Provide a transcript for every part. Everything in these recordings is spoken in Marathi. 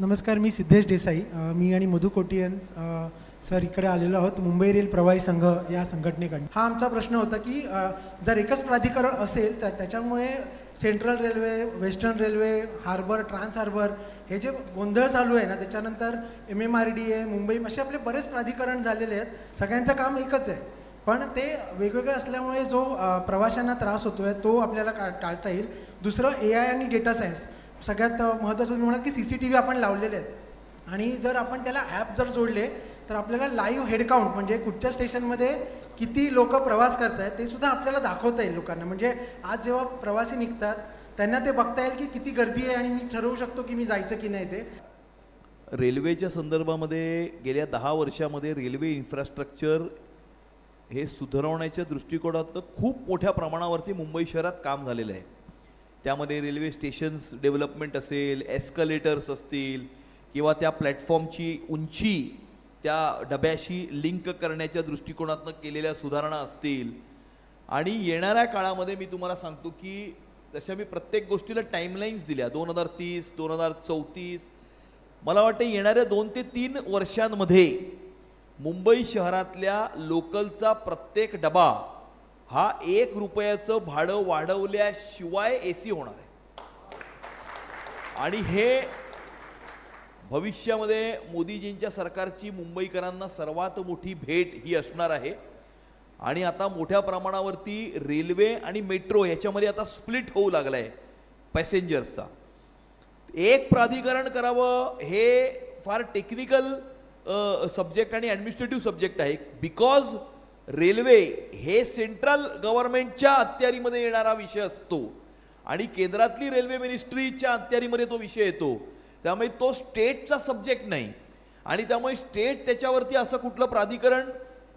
नमस्कार मी सिद्धेश देसाई. मी आणि मधु कोटियन सर इकडे आलेलो आहोत मुंबई रेल प्रवाही संघ या संघटनेकडून. हा आमचा प्रश्न होता की जर एकच प्राधिकरण असेल तर त्याच्यामुळे central railway western railway harbour trans harbour हे जे गोंधळ चालू आहे ना त्याच्यानंतर एम एम आर डी आहे मुंबई असे आपले बरेच प्राधिकरण झालेले आहेत. सगळ्यांचं काम एकच आहे. पण ते वेगवेगळे असल्यामुळे जो प्रवाशांना त्रास होतो आहे तो आपल्याला का टाळता येईल. दुसरं ए आय आणि डेटा सायन्स. सगळ्यात महत्त्वाचं तुम्ही म्हणाल की सी सी टी व्ही आपण लावलेले आहेत. आणि जर आपण त्याला ॲप जर जोडले तर आपल्याला लाईव्ह हेडकाउंट म्हणजे कुठच्या स्टेशनमध्ये किती लोक प्रवास करत आहेत ते सुद्धा आपल्याला दाखवता येईल लोकांना. म्हणजे आज जेव्हा प्रवासी निघतात त्यांना ते बघता येईल की किती गर्दी आहे आणि मी ठरवू शकतो की मी जायचं की नाही ते. रेल्वेच्या संदर्भामध्ये गेल्या दहा वर्षामध्ये रेल्वे इन्फ्रास्ट्रक्चर हे सुधारवण्याच्या दृष्टिकोनातनं खूप मोठ्या प्रमाणावरती मुंबई शहरात काम झालेलं आहे. त्यामध्ये रेल्वे स्टेशन्स डेव्हलपमेंट असेल एस्कलेटर्स असतील किंवा त्या प्लॅटफॉर्मची उंची त्या डब्याशी लिंक करण्याच्या दृष्टिकोनातनं केलेल्या सुधारणा असतील. आणि येणाऱ्या काळामध्ये मी तुम्हाला सांगतो की तशा मी प्रत्येक गोष्टीला टाईमलाईन्स दिल्या दोन हजार तीस दोन हजार चौतीस मला वाटतं येणाऱ्या दोन ते तीन वर्षांमध्ये मुंबई शहरातल्या लोकलचा प्रत्येक डबा हा एक रुपयाचं भाडं वाढवल्याशिवाय ए सी होणार आहे. आणि हे भविष्यामध्ये मोदीजींच्या सरकारची मुंबईकरांना सर्वात मोठी भेट ही असणार आहे. आणि आता मोठ्या प्रमाणावरती रेल्वे आणि मेट्रो याच्यामध्ये आता स्प्लिट होऊ लागला आहे पॅसेंजर्सचा. एक प्राधिकरण करावं हे फार टेक्निकल सब्जेक्ट आणि ॲडमिनिस्ट्रेटिव्ह सब्जेक्ट आहे. बिकॉज रेल्वे हे सेंट्रल गव्हर्नमेंटच्या अखत्यारीमध्ये येणारा विषय असतो. आणि केंद्रातली रेल्वे मिनिस्ट्रीच्या अखत्यारीमध्ये तो विषय येतो. त्यामुळे तो स्टेटचा सब्जेक्ट नाही. आणि त्यामुळे स्टेट त्याच्यावरती असं कुठलं प्राधिकरण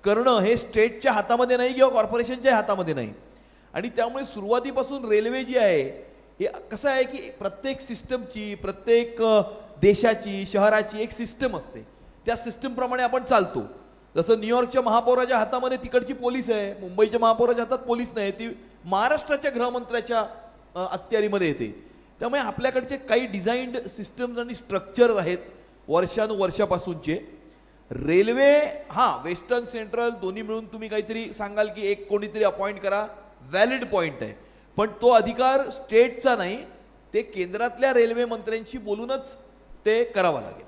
करणं हे स्टेटच्या हातामध्ये नाही किंवा कॉर्पोरेशनच्या हातामध्ये नाही. आणि त्यामुळे सुरुवातीपासून रेल्वे जी आहे हे कसं आहे की प्रत्येक सिस्टमची प्रत्येक देशाची शहराची एक सिस्टम असते. त्या सिस्टमप्रमाणे आपण चालतो. जसं न्यूयॉर्कच्या महापौराच्या हातामध्ये तिकडची पोलीस आहे मुंबईच्या महापौराच्या हातात पोलीस नाही ती महाराष्ट्राच्या गृहमंत्र्याच्या अत्यारीमध्ये येते. त्यामुळे आपल्याकडचे काही डिझाईन्ड सिस्टम्स आणि स्ट्रक्चर्स आहेत वर्षानुवर्षापासूनचे. रेल्वे हां वेस्टर्न सेंट्रल दोन्ही मिळून तुम्ही काहीतरी सांगाल की एक कोणीतरी अपॉइंट करा व्हॅलिड पॉईंट आहे. पण तो अधिकार स्टेटचा नाही ते केंद्रातल्या रेल्वे मंत्र्यांशी बोलूनच ते करावं लागेल.